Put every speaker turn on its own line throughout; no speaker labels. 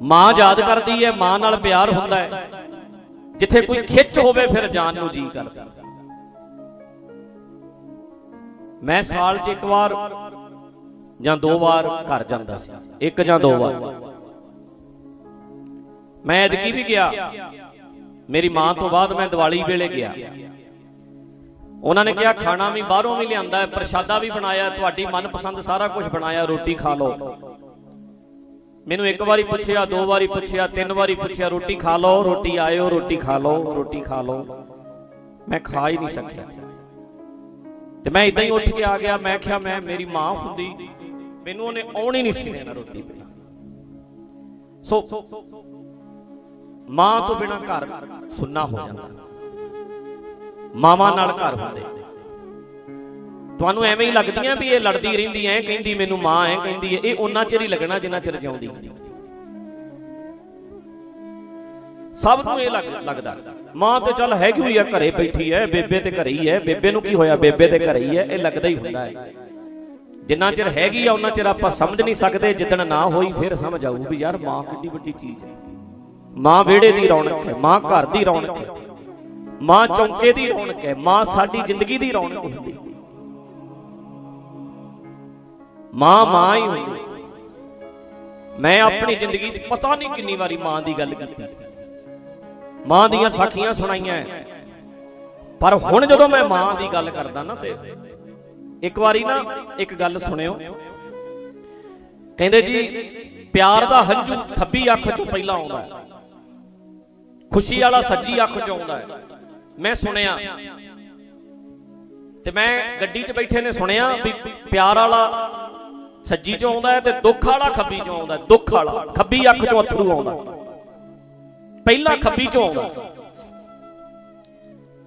ਮਾਂ ਯਾਦ ਕਰਦੀ ਹੈ ਮਾਂ ਨਾਲ ਪਿਆਰ ਹੁੰਦਾ ਹੈ ਜਿੱਥੇ ਕੋਈ ਖਿੱਚ ਹੋਵੇ ਫਿਰ ਜਾਨ ਨੂੰ ਜੀ ਕਰਦਾ। ਮੈਂ ਸਾਲ 'ਚ ਇੱਕ ਵਾਰ ਜਾਂ ਦੋ ਵਾਰ ਘਰ ਜਾਂਦਾ ਸੀ, ਇੱਕ ਜਾਂ ਦੋ ਵਾਰ। ਮੈਂ ਐਤਕੀ ਵੀ ਗਿਆ, ਮੇਰੀ ਮਾਂ ਤੋਂ ਬਾਅਦ ਮੈਂ ਦੀਵਾਲੀ ਵੇਲੇ ਗਿਆ। ਉਹਨਾਂ ਨੇ ਕਿਹਾ, ਖਾਣਾ ਵੀ ਬਾਹਰੋਂ ਵੀ ਲਿਆਂਦਾ ਹੈ ਪ੍ਰਸ਼ਾਦਾ ਵੀ ਬਣਾਇਆ ਤੁਹਾਡੀ ਮਨਪਸੰਦ ਸਾਰਾ ਕੁਝ ਬਣਾਇਆ, ਰੋਟੀ ਖਾ ਲਓ। ਮੈਨੂੰ ਇੱਕ ਵਾਰੀ ਪੁੱਛਿਆ, ਦੋ ਵਾਰੀ ਪੁੱਛਿਆ, ਤਿੰਨ ਵਾਰੀ ਪੁੱਛਿਆ, ਰੋਟੀ ਖਾ ਲਓ, ਰੋਟੀ ਆਇਓ, ਰੋਟੀ ਖਾ ਲਓ, ਰੋਟੀ ਖਾ ਲਓ। ਮੈਂ ਖਾ ਹੀ ਨਹੀਂ ਸਕਿਆ। ਤੇ ਮੈਂ ਇਦਾਂ ਹੀ ਉੱਠ ਕੇ ਆ ਗਿਆ, ਮੈਂ ਕਿਹਾ, ਮੈਂ, ਮੇਰੀ ਮਾਂ ਹੁੰਦੀ, ਮੈਨੂੰ ਉਹਨੇ ਆਉਣੀ ਨਹੀਂ ਸੀ ਦੇਣਾ ਰੋਟੀ ਬਿਨਾ। ਸੋ, ਮਾਂ ਤੋਂ ਬਿਨਾ ਘਰ ਸੁੰਨਾ ਹੋ ਜਾਂਦਾ। ਮਾਵਾਂ ਨਾਲ ਘਰ ਹੁੰਦੇ। ਤੁਹਾਨੂੰ ਐਵੇਂ ਹੀ ਲੱਗਦੀਆਂ ਵੀ ਇਹ ਲੜਦੀ ਰਹਿੰਦੀ ਐ, ਕਹਿੰਦੀ ਮੈਨੂੰ ਮਾਂ ਐ, ਕਹਿੰਦੀ ਐ। ਇਹ ਉਹਨਾਂ ਚਿਰ ਹੀ ਲੱਗਣਾ ਜਿੰਨਾ ਚਿਰ ਜਿਉਂਦੀ ਸਭ ਨੂੰ ਇਹ ਲੱਗ- ਲੱਗਦਾ। ਮਾਂ ਤੇ ਚੱਲ ਹੈਗੀ ਹੋਈ ਆ ਘਰੇ ਬੈਠੀ ਐ, ਬੇਬੇ ਤੇ ਘਰੇ ਹੀ ਐ। ਬੇਬੇ ਨੂੰ ਕੀ ਹੋਇਆ? ਬੇਬੇ ਤੇ ਘਰੇ ਹੀ ਐ, ਇਹ ਲੱਗਦਾ ਹੀ ਹੁੰਦਾ ਹੈ ਜਿੰਨਾ ਚਿਰ ਹੈਗੀ ਆ, ਉਹਨਾਂ ਚਿਰ ਆਪਾਂ ਸਮਝ ਨਹੀਂ ਸਕਦੇ, ਜਿੱਦਣ ਨਾ ਹੋਈ ਫਿਰ ਸਮਝ ਆਊ ਵੀ ਯਾਰ ਮਾਂ ਕਿੱਡੀ ਵੱਡੀ ਚੀਜ਼ ਹੈ ਮਾਂ ਵਿਹੜੇ ਦੀ ਰੌਣਕ ਹੈ ਮਾਂ ਘਰ ਦੀ ਰੌਣਕ ਹੈ ਮਾਂ ਚੌਂਕੇ ਦੀ ਰੌਣਕ ਹੈ ਮਾਂ ਸਾਡੀ ਜ਼ਿੰਦਗੀ ਦੀ ਰੌਣਕ ਹੁੰਦੀ ਮਾਂ ਮਾਂ ਹੀ ਹੁੰਦੀ। ਮੈਂ ਆਪਣੀ ਜ਼ਿੰਦਗੀ 'ਚ ਪਤਾ ਨਹੀਂ ਕਿੰਨੀ ਵਾਰੀ ਮਾਂ ਦੀ ਗੱਲ ਕੀਤੀ। ਮਾਂ ਦੀਆਂ ਸਾਖੀਆਂ ਸੁਣਾਈਆਂ। ਪਰ ਹੁਣ ਜਦੋਂ ਮੈਂ ਮਾਂ ਦੀ ਗੱਲ ਕਰਦਾ ਨਾ ਤੇ ਇੱਕ ਵਾਰੀ ਨਾ ਇੱਕ ਗੱਲ ਸੁਣਿਓ। ਕਹਿੰਦੇ ਜੀ, ਪਿਆਰ ਦਾ ਹੰਝੂ ਖੱਬੀ ਅੱਖ 'ਚੋਂ ਪਹਿਲਾਂ ਆਉਂਦਾ ਹੈ। ਖੁਸ਼ੀ ਵਾਲਾ ਸੱਜੀ ਅੱਖ ਚੋਂ ਆਉਂਦਾ ਹੈ। ਮੈਂ ਸੁਣਿਆ। ਤੇ ਮੈਂ ਗੱਡੀ 'ਚ ਬੈਠੇ ਨੇ ਸੁਣਿਆ ਵੀ ਪਿਆਰ ਵਾਲਾ ਸੱਜੀ 'ਚ ਆਉਂਦਾ ਹੈ ਤੇ ਦੁੱਖ ਵਾਲਾ ਖੱਬੀ 'ਚ ਆਉਂਦਾ ਹੈ। ਦੁੱਖ ਵਾਲਾ ਖੱਬੀ ਅੱਖ 'ਚੋਂ ਅਥਰੂ ਆਉਂਦਾ। ਪਹਿਲਾਂ ਖੱਬੀ 'ਚੋਂ ਆਉਂਦਾ।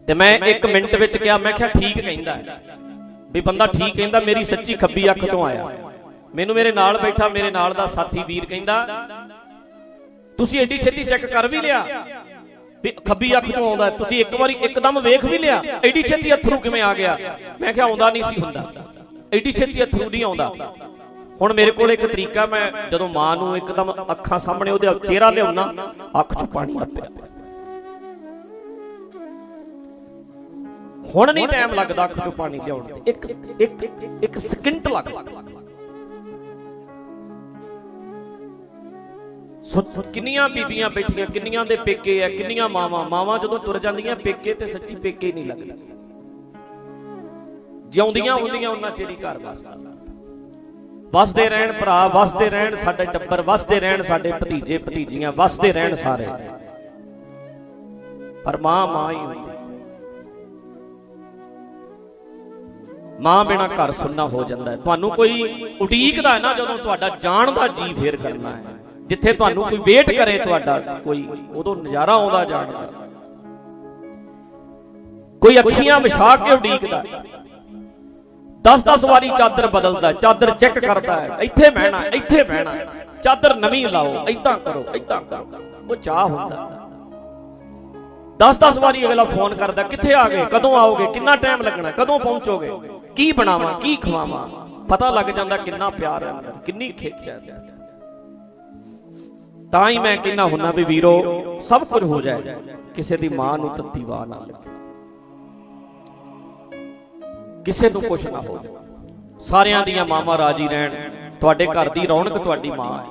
ਤੇ ਮੈਂ 1 ਮਿੰਟ ਵਿੱਚ ਕਿਹਾ ਮੈਂ ਕਿਹਾ ਠੀਕ ਕਹਿੰਦਾ ਵੀ ਬੰਦਾ ਠੀਕ ਕਹਿੰਦਾ ਮੇਰੀ ਸੱਚੀ ਖੱਬੀ ਅੱਖ 'ਚੋਂ ਆਇਆ। ਮੈਨੂੰ ਮੇਰੇ ਨਾਲ ਬੈਠਾ ਮੇਰੇ ਨਾਲ ਦਾ ਸਾਥੀ ਵੀਰ ਕਹਿੰਦਾ ਤੁਸੀਂ ਐਡੀ ਛੇਤੀ ਚੈੱਕ ਕਰ ਵੀ ਲਿਆ। ਵੀ ਖੱਬੀ ਅੱਖ ਚੋਂ ਆਉਂਦਾ। ਤੁਸੀਂ ਇੱਕ ਵਾਰੀ ਇੱਕਦਮ ਵੇਖ ਵੀ ਲਿਆ ਐਡੀ ਛੇਤੀ ਅਥਰੂ ਕਿਵੇਂ ਆ ਗਿਆ? ਮੈਂ ਕਿਹਾ ਆਉਂਦਾ ਨਹੀਂ ਸੀ ਹੁੰਦਾ। ਐਡੀ ਛੇਤੀ ਅਥਰੂ ਨਹੀਂ ਆਉਂਦਾ। ਹੁਣ ਮੇਰੇ ਕੋਲ ਇੱਕ ਤਰੀਕਾ ਮੈਂ ਜਦੋਂ ਮਾਂ ਨੂੰ ਇੱਕਦਮ ਅੱਖਾਂ ਸਾਹਮਣੇ ਉਹਦੇ ਚਿਹਰਾ ਲਿਆਉਣਾ, ਅੱਖ 'ਚ ਪਾਣੀ ਆ ਪਿਆ। ਹੁਣ ਨਹੀਂ ਟਾਈਮ ਲੱਗਦਾ ਅੱਖ 'ਚੋਂ ਪਾਣੀ ਲਿਆਉਣ ਤੇ। ਇੱਕ ਇੱਕ ਇੱਕ ਸਕਿੰਟ ਲੱਗਦਾ ਸੋ ਕਿੰਨੀਆਂ ਬੀਬੀਆਂ ਬੈਠੀਆਂ, ਕਿੰਨੀਆਂ ਦੇ ਪੇਕੇ ਐ ਕਿੰਨੀਆਂ ਮਾਵਾਂ। ਮਾਵਾਂ ਜਦੋਂ ਤੁਰ ਜਾਂਦੀਆਂ ਪੇਕੇ ਤੇ ਸੱਚੀ ਪੇਕੇ ਨਹੀਂ ਲੱਗਦਾ। ਜਿਉਂਦੀਆਂ ਹੁੰਦੀਆਂ ਉਹਨਾਂ ਚਿਰ ਘਰ ਵਸਦਾ ਵਸਦੇ ਰਹਿਣ ਭਰਾ, ਵਸਦੇ ਰਹਿਣ ਸਾਡੇ ਟੱਬਰ, ਵਸਦੇ ਰਹਿਣ ਸਾਡੇ ਭਤੀਜੇ, ਭਤੀਜੀਆਂ, ਵਸਦੇ ਰਹਿਣ ਸਾਰੇ। ਪਰ ਮਾਂ ਮਾਂ ਹੀ ਹੁੰਦੀ ਮਾਂ ਬਿਨਾ ਘਰ ਸੁੰਨਾ ਹੋ ਜਾਂਦਾ ਹੈ। ਤੁਹਾਨੂੰ ਕੋਈ ਉਡੀਕਦਾ ਹੈ ਨਾ ਜਦੋਂ ਤੁਹਾਡਾ ਜਾਣ ਦਾ ਜੀ ਫੇਰ ਕਰਨਾ ਹੈ। ਜਿੱਥੇ ਤੁਹਾਨੂੰ ਕੋਈ ਵੇਟ ਕਰੇ ਤੁਹਾਡਾ, ਕੋਈ ਉਦੋਂ ਨਜ਼ਾਰਾ ਆਉਂਦਾ ਜਾਣ ਦਾ। ਕੋਈ ਅੱਖੀਆਂ ਵਿਛਾ ਕੇ ਉਡੀਕਦਾ 10-10 ਵਾਰੀ ਚਾਦਰ ਬਦਲਦਾ ਚਾਦਰ ਚੈੱਕ ਕਰਦਾ ਹੈ, ਇੱਥੇ ਬਹਿਣਾ ਇੱਥੇ ਬਹਿਣਾ ਚਾਦਰ ਨਵੀਂ ਲਾਓ ਐਦਾਂ ਕਰੋ ਐਦਾਂ ਕਰੋ। ਉਹ ਚਾਹ ਹੁੰਦਾ। 10-10 ਵਾਰੀ ਅਗਲਾ ਫੋਨ ਕਰਦਾ, ਕਿੱਥੇ ਆ ਗਏ, ਕਦੋਂ ਆਓਗੇ, ਕਿੰਨਾ ਟਾਈਮ ਲੱਗਣਾ, ਕਦੋਂ ਪਹੁੰਚੋਗੇ, ਕੀ ਬਣਾਵਾਂ, ਕੀ ਖਵਾਵਾਂ? ਪਤਾ ਲੱਗ ਜਾਂਦਾ ਕਿੰਨਾ ਪਿਆਰ ਹੈ ਅੰਦਰ, ਕਿੰਨੀ ਖਿੱਚ ਹੈ ਤਾਂ ਹੀ ਮੈਂ ਕਹਿੰਦਾ ਹੁੰਨਾ ਵੀ ਵੀਰੋ, ਸਭ ਕੁਝ ਹੋ ਜਾਏ, ਕਿਸੇ ਦੀ ਮਾਂ ਨੂੰ ਤੱਤੀ ਵਾਹ ਨਾ ਲੱਗੇ। ਕਿਸੇ ਨੂੰ ਕੁਝ ਨਾ ਹੋਵੇ। ਸਾਰਿਆਂ ਦੀਆਂ ਮਾਵਾਂ ਰਾਜੀ ਰਹਿਣ। ਤੁਹਾਡੇ ਘਰ ਦੀ ਰੌਣਕ ਤੁਹਾਡੀ ਮਾਂ ਹੈ।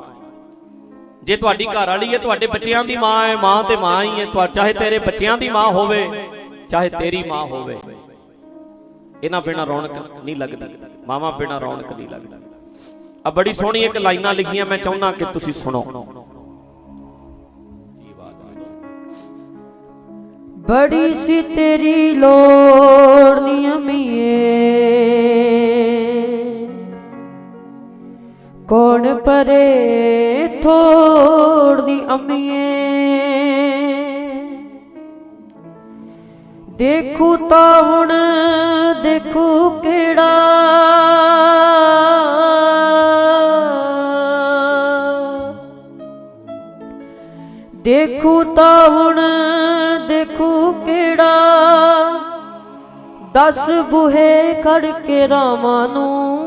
ਜੇ ਤੁਹਾਡੀ ਘਰ ਵਾਲੀ ਹੈ, ਤੁਹਾਡੇ ਬੱਚਿਆਂ ਦੀ ਮਾਂ ਹੈ, ਮਾਂ ਤੇ ਮਾਂ ਹੀ ਹੈ। ਤੁਹਾ, ਚਾਹੇ ਤੇਰੇ ਬੱਚਿਆਂ ਦੀ ਮਾਂ ਹੋਵੇ, ਚਾਹੇ ਤੇਰੀ ਮਾਂ ਹੋਵੇ। ਇਹਨਾਂ ਬਿਨਾ ਰੌਣਕ ਨਹੀਂ ਲੱਗਦੀ। ਮਾਵਾਂ ਬਿਨਾ ਰੌਣਕ ਨਹੀਂ ਲੱਗਦੀ। ਆ ਬੜੀ ਸੋਹਣੀ ਇੱਕ ਲਾਈਨਾਂ ਲਿਖੀਆਂ ਮੈਂ ਚਾਹੁੰਦਾ ਕਿ ਤੁਸੀਂ ਸੁਣੋ।
ਬੜੀ ਸੀ ਤੇਰੀ ਲੋੜ ਨੀ ਅਮੀਏ। ਕੌਣ ਪਰੇ ਥੋੜ ਅਮੀਏ। ਦੇਖੂ ਤਾਂ ਹੁਣ, ਦੇਖੂ ਕਿਹੜਾ ਦੇਖੂ ਤਾਂ ਹੁਣ, ਦੇਖੂ ਕਿਹੜਾ। ਦਸ ਬੁਹੇ ਖੜ ਕੇ ਰਾਵਾਂ ਨੂੰ।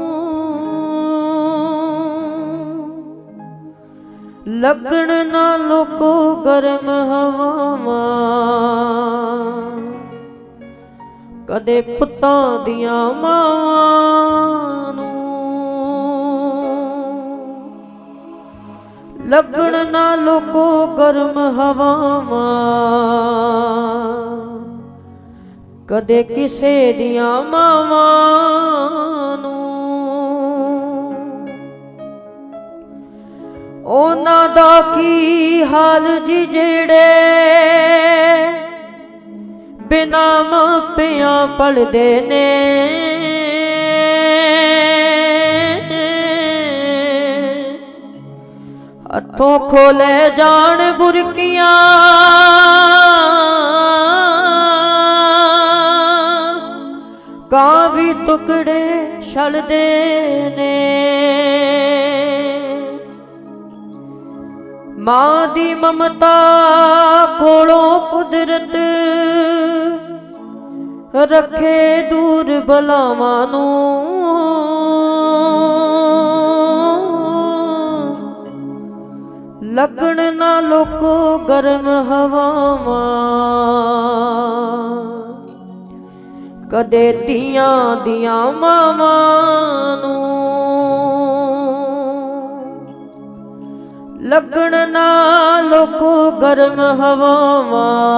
ਲੱਗਣ ਨਾ ਲੋਕੋ ਗਰਮ ਹਵਾਵਾਂ। ਕਦੇ ਪੁੱਤਾਂ ਦੀਆਂ ਮਾਵਾਂ। ਲੱਗਣ ਨਾ ਲੋਕੋ ਗਰਮ ਹਵਾਵਾਂ। ਕਦੇ ਕਿਸੇ ਦੀਆਂ ਮਾਵਾਂ ਨੂੰ। ਉਹਨਾਂ ਦਾ ਕੀ ਹਾਲ ਜੀ ਜਿਹੜੇ ਬਿਨਾ ਮਾਪਿਆਂ ਪਲਦੇ ਨੇ? ਹੱਥੋਂ ਖੋਲੇ ਜਾਣ ਬੁਰਕੀਆਂ। ਕਾਂ ਵੀ ਟੁਕੜੇ ਛਲਦੇ ਨੇ। ਮਾਂ ਦੀ ਮਮਤਾ ਕੋਲੋਂ ਕੁਦਰਤ ਰੱਖੇ ਦੂਰ ਬਲਾਵਾਂ ਨੂੰ। ਲੱਗਣ ਨਾ ਲੋਕੋ ਗਰਮ ਹਵਾਵਾਂ। ਕਦੇ ਧੀਆਂ ਦੀਆਂ ਮਾਵਾਂ ਨੂੰ ਲੱਗਣ ਨਾ ਲੋਕੋ ਗਰਮ ਹਵਾਵਾਂ।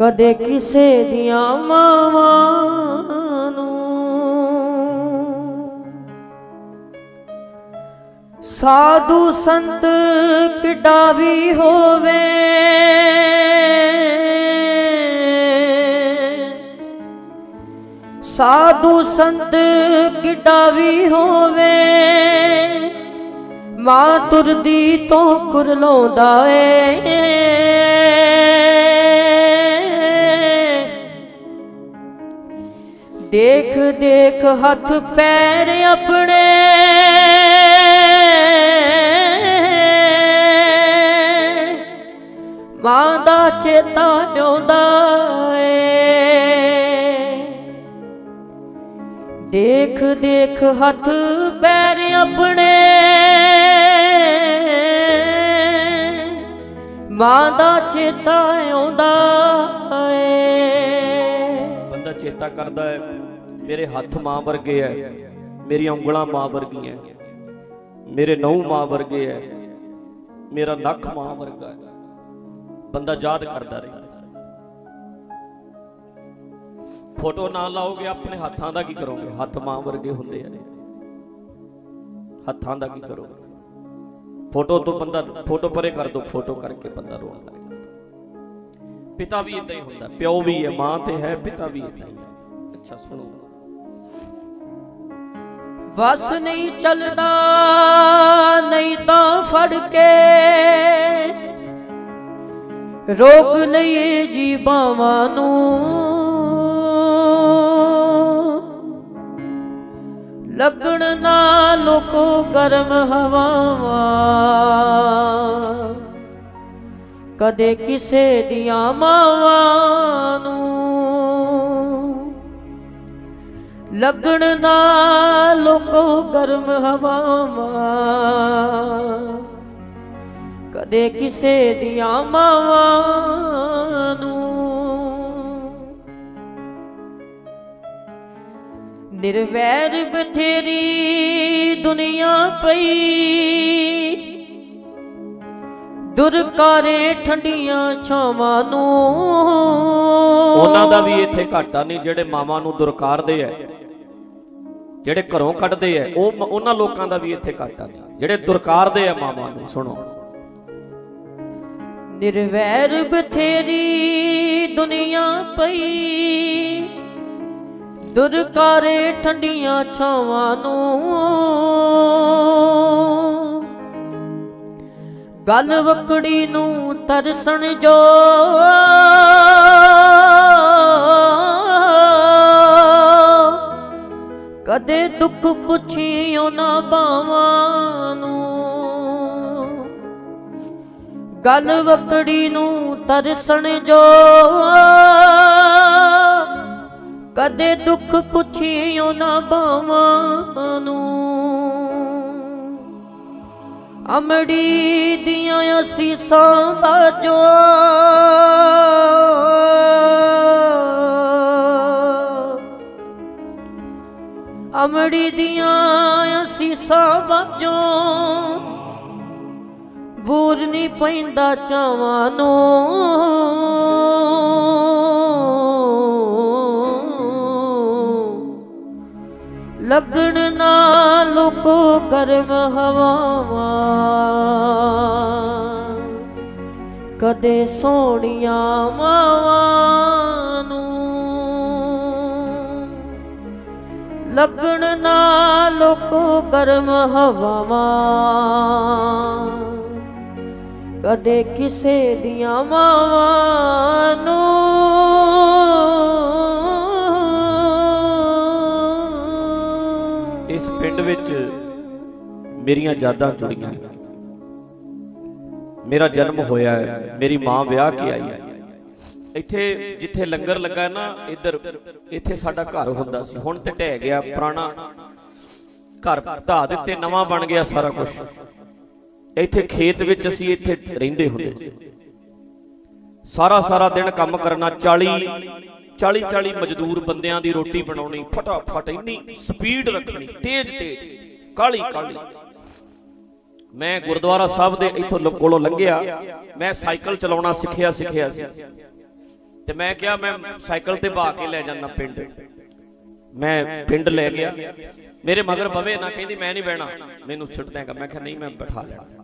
ਕਦੇ ਕਿਸੇ ਦੀਆਂ ਮਾਵਾਂ ਸਾਧੂ ਸੰਤ ਕਿੱਡਾ ਵੀ ਹੋਵੇ। ਸਾਧੂ ਸੰਤ ਕਿੱਡਾ ਵੀ ਹੋਵੇ। ਮਾਂ ਤੁਰਦੀ ਤੋਂ ਕੁਰਲਾਉਂਦਾ ਏ। ਦੇਖ ਦੇਖ ਹੱਥ ਪੈਰ ਆਪਣੇ। ਮਾਂ ਦਾ ਚੇਤਾ ਆਉਂਦਾ ਏ। ਦੇਖ ਦੇਖ ਹੱਥ ਪੈਰ ਆਪਣੇ। ਮਾਂ ਦਾ ਚੇਤਾ ਆਉਂਦਾ ਏ।
ਬੰਦਾ ਚੇਤਾ ਕਰਦਾ ਹੈ ਮੇਰੇ ਹੱਥ ਮਾਂ ਵਰਗੇ ਐ, ਮੇਰੀਆਂ ਉਂਗਲਾਂ ਮਾਂ ਵਰਗੀਆਂ ਮੇਰੇ ਨਹੁੰ ਮਾਂ ਵਰਗੇ ਐ, ਮੇਰਾ ਨੱਕ ਮਾਂ ਵਰਗਾ ਹੈ ਬੰਦਾ ਯਾਦ ਕਰਦਾ ਰਹਿੰਦਾ ਫੋਟੋ ਨਾ ਲਾਓਗੇ, ਆਪਣੇ ਹੱਥਾਂ ਦਾ ਕੀ ਕਰੋਗੇ? ਹੱਥ ਮਾਂ ਵਰਗੇ ਹੁੰਦੇ ਆ। ਹੱਥਾਂ ਦਾ ਕੀ ਕਰੋਗੇ? ਫੋਟੋ ਤੋਂ ਬੰਦਾ, ਫੋਟੋ ਪਰੇ ਕਰ ਦੋ, ਫੋਟੋ ਕਰਕੇ ਬੰਦਾ ਰੋਣ ਲੱਗ ਜਾਂਦਾ। ਪਿਤਾ ਵੀ ਇਦਾਂ ਹੀ ਹੁੰਦਾ, ਪਿਓ ਵੀ ਹੈ, ਮਾਂ ਤੇ ਹੈ, ਪਿਤਾ ਵੀ ਇਦਾਂ ਹੀ ਹੈ। ਅੱਛਾ, ਸੁਣੋ।
ਵਸ ਨਹੀਂ ਚੱਲਦਾ, ਨਹੀਂ ਤਾਂ ਫੜ ਕੇ ਰੋਕ ਲਈਏ ਜੀ ਬਾਵਾਂ ਨੂੰ। ਲੱਗਣ ਨਾ ਲੋਕੋ ਗਰਮ ਹਵਾਵਾਂ। ਕਦੇ ਕਿਸੇ ਦੀਆਂ ਮਾਵਾਂ ਨੂੰ। ਲੱਗਣ ਨਾ ਲੋਕੋ ਗਰਮ ਹਵਾਵਾਂ। ਕਦੇ ਕਿਸੇ ਦੀਆਂ ਮਾਵਾਂ ਨੂੰ। ਨਿਰਵੈਰ ਬਥੇਰੀ ਦੁਨੀਆ ਪਈ। ਦੁਰਕਾਰੇ ਠੰਡੀਆਂ ਛਾਵਾਂ ਨੂੰ।
ਉਹਨਾਂ ਦਾ ਵੀ ਇੱਥੇ ਘਾਟਾ ਨਹੀਂ ਜਿਹੜੇ ਮਾਵਾਂ ਨੂੰ ਦੁਰਕਾਰਦੇ ਐ। ਜਿਹੜੇ ਘਰੋਂ ਕੱਢਦੇ ਐ, ਉਹ ਉਹਨਾਂ ਲੋਕਾਂ ਦਾ ਵੀ ਇੱਥੇ ਘਾਟਾ ਨਹੀਂ। ਜਿਹੜੇ ਦੁਰਕਾਰਦੇ ਐ ਮਾਵਾਂ ਨੂੰ, ਸੁਣੋ।
ਨਿਰਵੈਰ ਬਥੇਰੀ ਦੁਨੀਆ ਪਈ। ਦੁਰਕਾਰੇ ਠੰਡੀਆਂ ਛਾਵਾਂ ਨੂੰ। ਗੱਲ ਵਕੜੀ ਨੂੰ ਤਰਸਣ ਜੋ। ਕਦੇ ਦੁੱਖ ਪੁੱਛੀ ਨਾ ਬਾਵਾਂ ਨੂੰ। ਗੱਲ ਵਕੜੀ ਨੂੰ ਤਰਸਣ ਜੋ। ਕਦੇ ਦੁੱਖ ਪੁੱਛੀ ਉਹਨਾਂ ਬਾਵਾਂ ਨੂੰ। ਅਮੜੀ ਦੀਆਂ ਅਸੀਸਾਂ ਬਾਜੋ ਅਮੜੀ ਦੀਆਂ ਅਸੀਸਾਂ ਬਾਜੋ ਬੂਰ ਨਹੀਂ ਪੈਂਦਾ ਚਾਵਾਂ ਨੂੰ। ਲੱਗਣ ਨਾ ਲੋਕੋ ਕਰਮ ਹਵਾਵਾਂ। ਕਦੇ ਸੋਹਣੀਆਂ ਮਾਵਾਂ ਨੂੰ। ਲੱਗਣ ਨਾ ਲੋਕੋ ਕਰਮ ਹਵਾਵਾਂ। ਕਦੇ ਕਿਸੇ ਦੀਆਂ ਮਾਵਾਂ ਨੂੰ।
ਇਸ ਪਿੰਡ ਵਿੱਚ ਮੇਰੀਆਂ ਯਾਦਾਂ ਜੁੜੀਆਂ। ਮੇਰਾ ਜਨਮ ਹੋਇਆ ਹੈ, ਮੇਰੀ ਮਾਂ ਵਿਆਹ ਕੇ ਆਈ ਹੈ। ਇੱਥੇ ਜਿੱਥੇ ਲੰਗਰ ਲੱਗਾ ਨਾ, ਇੱਧਰ, ਇੱਥੇ ਸਾਡਾ ਘਰ ਹੁੰਦਾ ਸੀ। ਹੁਣ ਤੇ ਢਹਿ ਗਿਆ, ਪੁਰਾਣਾ ਘਰ ਢਾ ਦਿੱਤੇ ਨਵਾਂ ਬਣ ਗਿਆ ਸਾਰਾ ਕੁਝ ਇੱਥੇ ਖੇਤ ਵਿੱਚ ਅਸੀਂ ਇੱਥੇ ਰਹਿੰਦੇ ਹੁੰਦੇ ਸਾਰਾ ਸਾਰਾ ਦਿਨ ਕੰਮ ਕਰਨਾ 40 40 40 ਮਜ਼ਦੂਰ ਬੰਦਿਆਂ ਦੀ ਰੋਟੀ ਬਣਾਉਣੀ ਫਟਾਫਟ ਇੰਨੀ ਸਪੀਡ ਰੱਖਣੀ ਤੇਜ਼ ਤੇਜ਼ ਕਾਲੀ ਕਾਲੀ ਮੈਂ ਗੁਰਦੁਆਰਾ ਸਾਹਿਬ ਦੇ ਇੱਥੋਂ ਕੋਲੋਂ ਲੰਘਿਆ ਮੈਂ ਸਾਈਕਲ ਚਲਾਉਣਾ ਸਿੱਖਿਆ ਸਿੱਖਿਆ ਸੀ ਤੇ ਮੈਂ ਕਿਹਾ ਮੈਂ ਸਾਈਕਲ ਤੇ ਬਾ ਕੇ ਲੈ ਜਾਣਾ ਪਿੰਡ। ਮੈਂ ਪਿੰਡ ਲੈ ਗਿਆ। ਮੇਰੇ ਮਗਰ ਬਵੇ ਨਾ ਕਹਿੰਦੀ ਮੈਂ ਨਹੀਂ ਬਹਿਣਾ। ਮੈਨੂੰ ਛੁੱਟ ਦੇਗਾ ਮੈਂ ਕਿਹਾ ਨਹੀਂ ਮੈਂ ਬਿਠਾ ਲੈਣਾ।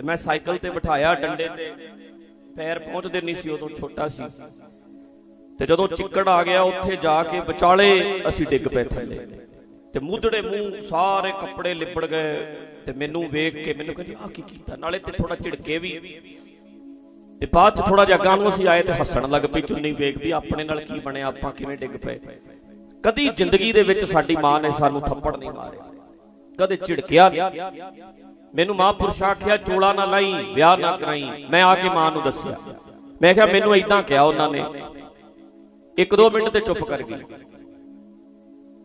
ਤੇ ਮੈਂ ਸਾਈਕਲ ਤੇ ਬਿਠਾਇਆ ਡੰਡੇ ਤੇ। ਪੈਰ ਪਹੁੰਚਦੇ ਨਹੀਂ ਸੀ ਉਦੋਂ, ਛੋਟਾ ਸੀ। ਤੇ ਜਦੋਂ ਚਿੱਕੜ ਆ ਗਿਆ, ਉੱਥੇ ਜਾ ਕੇ ਵਿਚਾਲੇ ਅਸੀਂ ਡਿੱਗ ਪਏ ਥੱਲੇ। ਤੇ ਮੂਧੜੇ ਮੂੰਹ ਸਾਰੇ ਕੱਪੜੇ ਲਿਬੜ ਗਏ ਤੇ ਮੈਨੂੰ ਵੇਖ ਕੇ ਮੈਨੂੰ ਕਹਿੰਦੀ ਆ ਕੀ ਕੀਤਾ? ਨਾਲੇ ਤੇ ਥੋੜਾ ਝਿੜਕੇ ਵੀ। ਤੇ ਬਾਅਦ ਚ ਥੋੜਾ ਜਿਹਾ ਅੱਗਾਂ ਨੂੰ ਅਸੀਂ ਆਏ ਤੇ ਹੱਸਣ ਲੱਗ ਪਈ ਚੁੰਨੀ ਵੇਖ ਵੀ ਆਪਣੇ ਨਾਲ ਕੀ ਬਣਿਆ, ਆਪਾਂ ਕਿਵੇਂ ਡਿੱਗ ਪਏ। ਕਦੀ ਜ਼ਿੰਦਗੀ ਦੇ ਵਿੱਚ ਸਾਡੀ ਮਾਂ ਨੇ ਸਾਨੂੰ ਥੱਪੜ ਨਹੀਂ ਮਾਰਿਆ ਕਦੇ ਝਿੜਕਿਆ ਨਹੀਂ। ਮੈਨੂੰ ਮਹਾਂਪੁਰਸ਼ ਆਖਿਆ, ਚੋਲਾ ਨਾ ਲਾਈ, ਵਿਆਹ ਨਾ ਕਰਾਈ। ਮੈਂ ਆ ਕੇ ਮਾਂ ਨੂੰ ਦੱਸਿਆ। ਮੈਂ ਕਿਹਾ, ਮੈਨੂੰ ਇਦਾਂ ਕਿਹਾ ਉਹਨਾਂ ਨੇ। ਇੱਕ ਦੋ ਮਿੰਟ ਤੇ ਚੁੱਪ ਕਰ ਗਈ।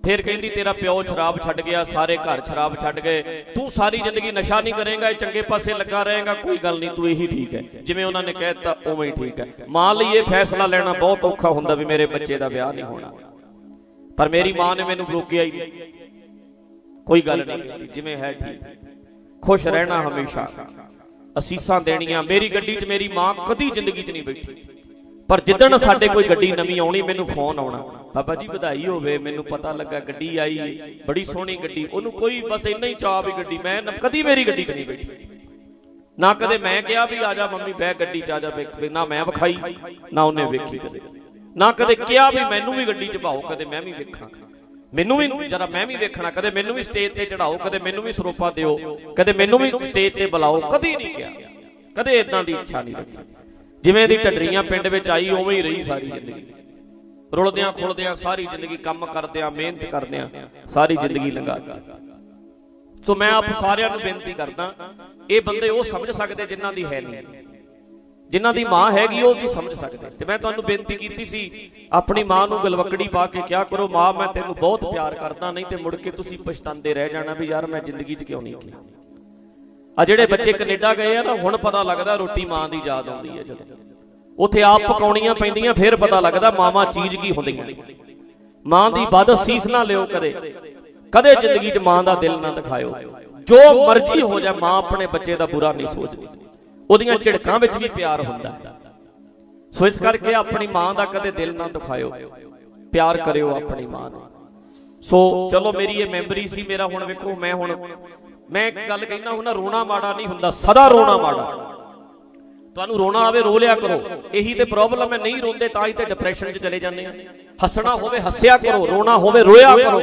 ਫਿਰ ਕਹਿੰਦੀ, ਤੇਰਾ ਪਿਓ ਸ਼ਰਾਬ ਛੱਡ ਗਿਆ, ਸਾਰੇ ਘਰ ਸ਼ਰਾਬ ਛੱਡ ਗਏ। ਤੂੰ ਸਾਰੀ ਜ਼ਿੰਦਗੀ ਨਸ਼ਾ ਨਹੀਂ ਕਰੇਗਾ, ਇਹ ਚੰਗੇ ਪਾਸੇ ਲੱਗਾ ਰਹੇਗਾ। ਕੋਈ ਗੱਲ ਨਹੀਂ, ਤੂੰ ਇਹੀ ਠੀਕ ਹੈ। ਜਿਵੇਂ ਉਹਨਾਂ ਨੇ ਕਹਿਤਾ ਉਵੇਂ ਹੀ ਠੀਕ ਹੈ। ਮਾਂ ਲਈ ਇਹ ਫੈਸਲਾ ਲੈਣਾ ਬਹੁਤ ਔਖਾ ਹੁੰਦਾ ਵੀ ਮੇਰੇ ਬੱਚੇ ਦਾ ਵਿਆਹ ਨਹੀਂ ਹੋਣਾ। ਪਰ ਮੇਰੀ ਮਾਂ ਨੇ ਮੈਨੂੰ ਰੋਕਿਆ ਹੀ ਕੋਈ ਗੱਲ ਨਹੀਂ ਕੀਤੀ ਜਿਵੇਂ ਹੈ ਠੀਕ। ਖੁਸ਼ ਰਹਿਣਾ ਹਮੇਸ਼ਾ। ਅਸੀਸਾਂ ਦੇਣੀਆਂ, ਮੇਰੀ ਗੱਡੀ 'ਚ ਮੇਰੀ ਮਾਂ ਕਦੀ ਜ਼ਿੰਦਗੀ 'ਚ ਨਹੀਂ ਬੈਠੀ। ਪਰ ਜਿੱਦਣ ਸਾਡੇ ਕੋਈ ਗੱਡੀ ਨਵੀਂ ਆਉਣੀ, ਮੈਨੂੰ ਫੋਨ ਆਉਣਾ। ਬਾਬਾ ਜੀ, ਵਧਾਈ ਹੋਵੇ, ਮੈਨੂੰ ਪਤਾ ਲੱਗਾ ਗੱਡੀ ਆਈ, ਬੜੀ ਸੋਹਣੀ ਗੱਡੀ। ਉਹਨੂੰ ਕੋਈ ਬਸ ਇੰਨਾ ਹੀ ਚਾਹ ਵੀ ਗੱਡੀ, ਮੈਂ ਕਦੀ ਮੇਰੀ ਗੱਡੀ 'ਚ ਨਹੀਂ ਬੈਠੀ। ਨਾ ਕਦੇ ਮੈਂ ਕਿਹਾ ਵੀ ਆ ਜਾ ਮੰਮੀ, ਬਹਿ ਗੱਡੀ 'ਚ ਆ ਜਾ, ਵੇਖ ਨਾ ਮੈਂ ਵਿਖਾਈ, ਨਾ ਉਹਨੇ ਵੇਖੀ ਕਦੇ। ਨਾ ਕਦੇ ਕਿਹਾ ਵੀ ਮੈਨੂੰ ਵੀ ਗੱਡੀ 'ਚ ਭਾਓ, ਕਦੇ ਮੈਂ ਵੀ ਵੇਖਾਂ। ਮੈਨੂੰ ਵੀ ਜਰਾ ਮੈਂ ਵੀ ਵੇਖਣਾ, ਕਦੇ ਮੈਨੂੰ ਵੀ ਸਟੇਜ ਤੇ ਚੜਾਓ, ਕਦੇ ਮੈਨੂੰ ਵੀ ਸਰੋਪਾ ਦਿਓ, ਕਦੇ ਮੈਨੂੰ ਵੀ ਸਟੇਜ ਤੇ ਬੁਲਾਓ, ਕਦੀ ਨਹੀਂ ਕਿਹਾ। ਕਦੇ ਇਦਾਂ ਦੀ ਇੱਛਾ ਨਹੀਂ ਰੱਖੀ। ਜਿਵੇਂ ਦੀ ਢੱਡਰੀਆਂ ਪਿੰਡ ਵਿੱਚ ਆਈ, ਉਵੇਂ ਹੀ ਰਹੀ ਸਾਰੀ ਜ਼ਿੰਦਗੀ। ਰੁਲਦਿਆਂ ਖੁਲਦਿਆਂ ਸਾਰੀ ਜ਼ਿੰਦਗੀ ਕੰਮ ਕਰਦਿਆਂ, ਮਿਹਨਤ ਕਰਦਿਆਂ ਸਾਰੀ ਜ਼ਿੰਦਗੀ ਲੰਘਾ ਦਿੱਤੀ। ਸੋ ਮੈਂ ਆਪ ਸਾਰਿਆਂ ਨੂੰ ਬੇਨਤੀ ਕਰਦਾ, ਇਹ ਬੰਦੇ ਉਹ ਸਮਝ ਸਕਦੇ ਜਿਨ੍ਹਾਂ ਦੀ ਹੈ ਨਹੀਂ। ਜਿਨ੍ਹਾਂ ਦੀ ਮਾਂ ਹੈਗੀ, ਉਹ ਵੀ ਸਮਝ ਸਕਦੇ। ਤੇ ਮੈਂ ਤੁਹਾਨੂੰ ਬੇਨਤੀ ਕੀਤੀ ਸੀ, ਆਪਣੀ ਮਾਂ ਨੂੰ ਗਲਵਕੜੀ ਪਾ ਕੇ ਕਿਹਾ ਕਰੋ, ਮਾਂ, ਮੈਂ ਤੈਨੂੰ ਬਹੁਤ ਪਿਆਰ ਕਰਦਾ, ਨਹੀਂ ਤੇ ਮੁੜ ਕੇ ਤੁਸੀਂ ਪਛਤਾਉਂਦੇ ਰਹਿ ਜਾਣਾ ਵੀ ਯਾਰ ਮੈਂ ਜ਼ਿੰਦਗੀ 'ਚ ਕਿਉਂ ਨਹੀਂ ਕਿਹਾ ਆ ਜਿਹੜੇ ਬੱਚੇ ਕੈਨੇਡਾ ਗਏ ਆ ਨਾ, ਹੁਣ ਪਤਾ ਲੱਗਦਾ ਰੋਟੀ ਮਾਂ ਦੀ ਯਾਦ ਆਉਂਦੀ ਹੈ ਜਦੋਂ। ਉੱਥੇ ਆਪ ਪਕਾਉਣੀਆਂ ਪੈਂਦੀਆਂ, ਫਿਰ ਪਤਾ ਲੱਗਦਾ ਮਾਵਾਂ ਚੀਜ਼ ਕੀ ਹੁੰਦੀਆਂ। ਮਾਂ ਦੀ ਵੱਧ ਸੀਸ ਨਾ ਲਿਓ ਕਦੇ। ਕਦੇ ਜ਼ਿੰਦਗੀ 'ਚ ਮਾਂ ਦਾ ਦਿਲ ਨਾ ਦਿਖਾਇਓ। ਜੋ ਮਰਜ਼ੀ ਹੋ ਜਾਏ, ਮਾਂ ਆਪਣੇ ਬੱਚੇ ਦਾ ਬੁਰਾ ਨਹੀਂ ਸੋਚਦੀ। ਉਹਦੀਆਂ ਝਿੜਕਾਂ ਵਿੱਚ ਵੀ ਪਿਆਰ ਹੁੰਦਾ। ਸੋ ਇਸ ਕਰਕੇ ਆਪਣੀ ਮਾਂ ਦਾ ਕਦੇ ਦਿਲ ਨਾ ਦਿਖਾਇਓ। ਪਿਆਰ ਕਰਿਓ ਆਪਣੀ ਮਾਂ ਨੂੰ। ਸੋ ਚਲੋ ਮੇਰੀ ਇਹ ਮੈਮਰੀ ਸੀ ਮੇਰਾ ਹੁਣ ਵੇਖੋ ਮੈਂ ਹੁਣ ਮੈਂ ਇੱਕ ਗੱਲ ਕਹਿਣਾ ਹੁੰਦਾ ਰੋਣਾ ਮਾੜਾ ਨਹੀਂ ਹੁੰਦਾ ਸਦਾ ਰੋਣਾ ਮਾੜਾ। ਤੁਹਾਨੂੰ ਰੋਣਾ ਆਵੇ ਰੋ ਲਿਆ ਕਰੋ। ਇਹੀ ਤੇ ਪ੍ਰੋਬਲਮ ਹੈ ਨਹੀਂ ਰੋਂਦੇ ਤਾਂ ਹੀ ਤੇ ਡਿਪਰੈਸ਼ਨ 'ਚ ਚਲੇ ਜਾਂਦੇ ਆ। ਹੱਸਣਾ ਹੋਵੇ ਹੱਸਿਆ ਕਰੋ ਰੋਣਾ ਹੋਵੇ ਰੋਇਆ ਕਰੋ।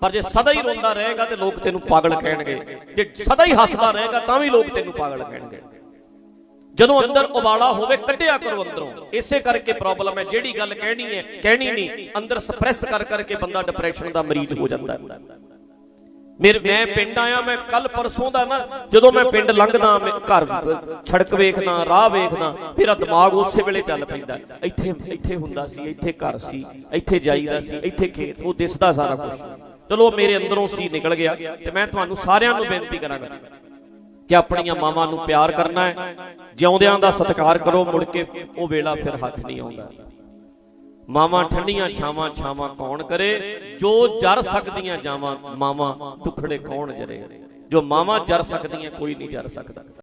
ਪਰ ਜੇ ਸਦਾ ਹੀ ਰੋਂਦਾ ਰਹੇਗਾ ਤੇ ਲੋਕ ਤੈਨੂੰ ਪਾਗਲ ਕਹਿਣਗੇ। ਜੇ ਸਦਾ ਹੀ ਹੱਸਦਾ ਰਹੇਗਾ ਤਾਂ ਵੀ ਲੋਕ ਤੈਨੂੰ ਪਾਗਲ ਕਹਿਣਗੇ। ਜਦੋਂ ਅੰਦਰ ਉਬਾਲਾ ਹੋਵੇ ਕੱਢਿਆ ਕਰੋ ਅੰਦਰੋਂ। ਇਸੇ ਕਰਕੇ ਪ੍ਰੋਬਲਮ ਹੈ ਜਿਹੜੀ ਗੱਲ ਕਹਿਣੀ ਹੈ ਕਹਿਣੀ ਨਹੀਂ। ਅੰਦਰ ਸਪਰੈਸ ਕਰ ਕਰਕੇ ਬੰਦਾ ਡਿਪਰੈਸ਼ਨ ਦਾ ਮਰੀਜ਼ ਹੋ ਜਾਂਦਾ ਹੈ। ਮੇਰੇ ਮੈਂ ਪਿੰਡ ਆਇਆ ਮੈਂ ਕੱਲ ਪਰਸੋਂ ਦਾ ਨਾ ਜਦੋਂ ਮੈਂ ਪਿੰਡ ਲੰਘਦਾ ਮੈਂ ਘਰ ਛੜਕ ਵੇਖਦਾ ਰਾਹ ਵੇਖਦਾ ਮੇਰਾ ਦਿਮਾਗ ਉਸੇ ਵੇਲੇ ਚੱਲ ਪੈਂਦਾ। ਇੱਥੇ ਇੱਥੇ ਹੁੰਦਾ ਸੀ ਇੱਥੇ ਘਰ ਸੀ ਇੱਥੇ ਜਾਈਦਾ ਸੀ ਇੱਥੇ ਖੇਤ ਉਹ ਦਿਸਦਾ ਸਾਰਾ ਕੁਝ ਚਲੋ ਮੇਰੇ ਅੰਦਰੋਂ ਸੀ ਨਿਕਲ ਗਿਆ ਤੇ ਮੈਂ ਤੁਹਾਨੂੰ ਸਾਰਿਆਂ ਨੂੰ ਬੇਨਤੀ ਕਰਾਂਗਾ। ਕਿ ਆਪਣੀਆਂ ਮਾਵਾਂ ਨੂੰ ਪਿਆਰ ਕਰਨਾ ਹੈ, ਜਿਉਂਦਿਆਂ ਦਾ ਸਤਿਕਾਰ ਕਰੋ, ਮੁੜ ਕੇ ਉਹ ਵੇਲਾ ਫਿਰ ਹੱਥ ਨਹੀਂ ਆਉਂਦਾ। ਮਾਵਾਂ ਠੰਡੀਆਂ ਛਾਵਾਂ ਛਾਵਾਂ ਕੌਣ ਕਰੇ? ਜੋ ਜਰ ਸਕਦੀਆਂ ਜਾਵਾਂ, ਮਾਵਾਂ ਦੁਖੜੇ ਕੌਣ ਜਰੇ? ਜੋ ਮਾਵਾਂ ਜਰ ਸਕਦੀਆਂ, ਕੋਈ ਨਹੀਂ ਜਰ ਸਕਦਾ।